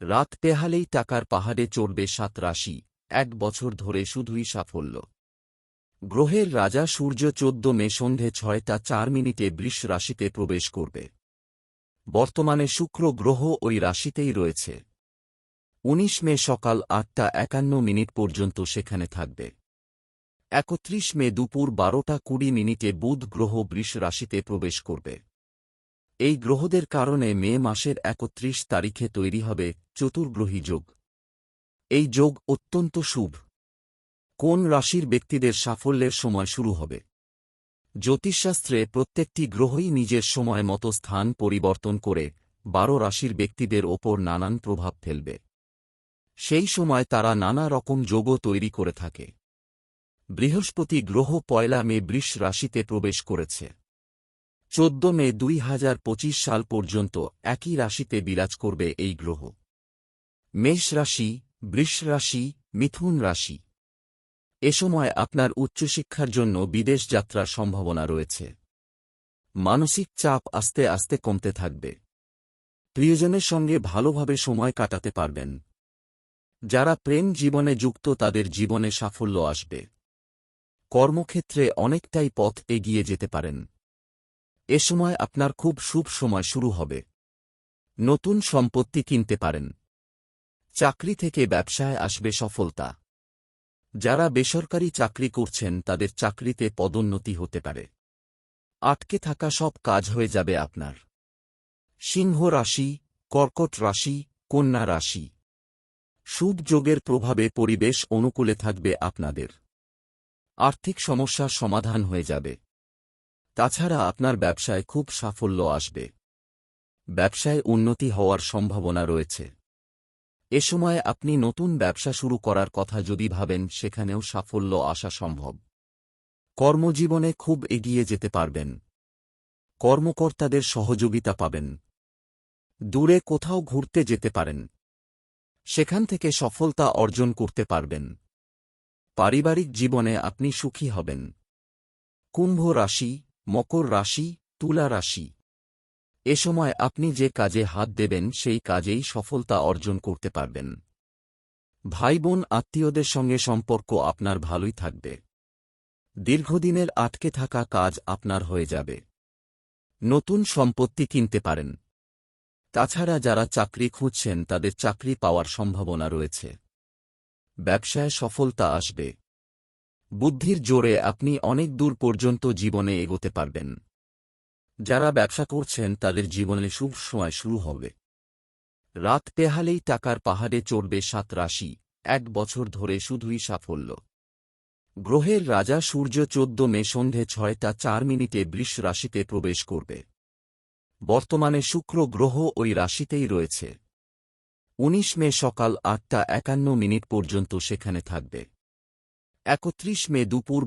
রাত পেহালেই টাকার পাহাড়ে চড়বে সাত রাশি, এক বছর ধরে শুধুই সাফল্য। গ্রহের রাজা সূর্য চোদ্দ মে সন্ধে ছয়টা চার মিনিটে বৃষ রাশিতে প্রবেশ করবে। বর্তমানে শুক্র গ্রহ ওই রাশিতেই রয়েছে। উনিশ মে সকাল আটটা একান্ন মিনিট পর্যন্ত সেখানে থাকবে। একত্রিশ মে দুপুর বারোটা কুড়ি মিনিটে বুধ গ্রহ বৃষ রাশিতে প্রবেশ করবে। এই গ্রহদের কারণে মে মাসের একত্রিশ তারিখে তৈরি হবে চতুর্গ্রহী যোগ। এই যোগ অত্যন্ত শুভ। কোন রাশির ব্যক্তিদের সাফল্যের সময় শুরু হবে? জ্যোতিষশাস্ত্রে প্রত্যেকটি গ্রহই নিজের সময় মতো স্থান পরিবর্তন করে বারো রাশির ব্যক্তিদের ওপর নানান প্রভাব ফেলবে। সেই সময় তারা নানা রকম যোগও তৈরি করে থাকে। বৃহস্পতি গ্রহ পয়লা মে বৃষ রাশিতে প্রবেশ করেছে। চোদ্দ মে দুই হাজার পঁচিশ সাল পর্যন্ত একই রাশিতে বিরাজ করবে এই গ্রহ। মেষ রাশি, বৃষ রাশি, মিথুন রাশি। এ সময় আপনার উচ্চশিক্ষার জন্য বিদেশ যাত্রার সম্ভাবনা রয়েছে। মানসিক চাপ আস্তে আস্তে কমতে থাকবে। প্রিয়জনের সঙ্গে ভালোভাবে সময় কাটাতে পারবেন। যারা প্রেম জীবনে যুক্ত তাদের জীবনে সাফল্য আসবে। কর্মক্ষেত্রে অনেকটাই পথ এগিয়ে যেতে পারেন। এ সময় আপনার খুব শুভ সময় শুরু হবে। নতুন সম্পত্তি কিনতে পারেন। চাকরি থেকে ব্যবসায় আসবে সফলতা। যারা বেসরকারি চাকরি করছেন, তাদের চাকরিতে পদোন্নতি হতে পারে। আটকে থাকা সব কাজ হয়ে যাবে আপনার। সিংহ রাশি, কর্কট রাশি, কন্যা রাশি। যোগের প্রভাবে পরিবেশ অনুকূলে থাকবে আপনাদের। আর্থিক সমস্যার সমাধান হয়ে যাবে। তাছাড়া আপনার ব্যবসায় খুব সাফল্য আসবে। ব্যবসায় উন্নতি হওয়ার সম্ভাবনা রয়েছে। এ সময় আপনি নতুন ব্যবসা শুরু করার কথা যদি ভাবেন, সেখানেও সাফল্য আসা সম্ভব। কর্মজীবনে খুব এগিয়ে যেতে পারবেন। কর্মকর্তাদের সহযোগিতা পাবেন। দূরে কোথাও ঘুরতে যেতে পারেন। সেখান থেকে সফলতা অর্জন করতে পারবেন। পারিবারিক জীবনে আপনি সুখী হবেন। কুম্ভ রাশি মকর রাশি, তুলা রাশি। এ সময় আপনি যে কাজে হাত দেবেন, সেই কাজেই সফলতা অর্জন করতে পারবেন। ভাই বোন আত্মীয়দের সঙ্গে সম্পর্ক আপনার ভালোই থাকবে। দীর্ঘদিনের আটকে থাকা কাজ আপনার হয়ে যাবে। নতুন সম্পত্তি কিনতে পারেন। তাছাড়া যারা চাকরি খুঁজছেন, তাদের চাকরি পাওয়ার সম্ভাবনা রয়েছে। ব্যবসায় সফলতা আসবে। বুদ্ধির জোরে আপনি অনেক দূর পর্যন্ত জীবনে এগোতে পারবেন। যারা ব্যবসা করছেন, তাদের জীবনে শুভ সময় শুরু হবে। রাত পেহালেই টাকার পাহাড়ে চড়বে সাত রাশি, এক বছর ধরে শুধুই সাফল্য। গ্রহের রাজা সূর্য চোদ্দ মে সন্ধে ছয়টা চার মিনিটে বৃষ রাশিতে প্রবেশ করবে। বর্তমানে শুক্র গ্রহ ওই রাশিতেই রয়েছে। উনিশ মে সকাল আটটা একান্ন মিনিট পর্যন্ত সেখানে থাকবে। একত্রিশ মে দুপুর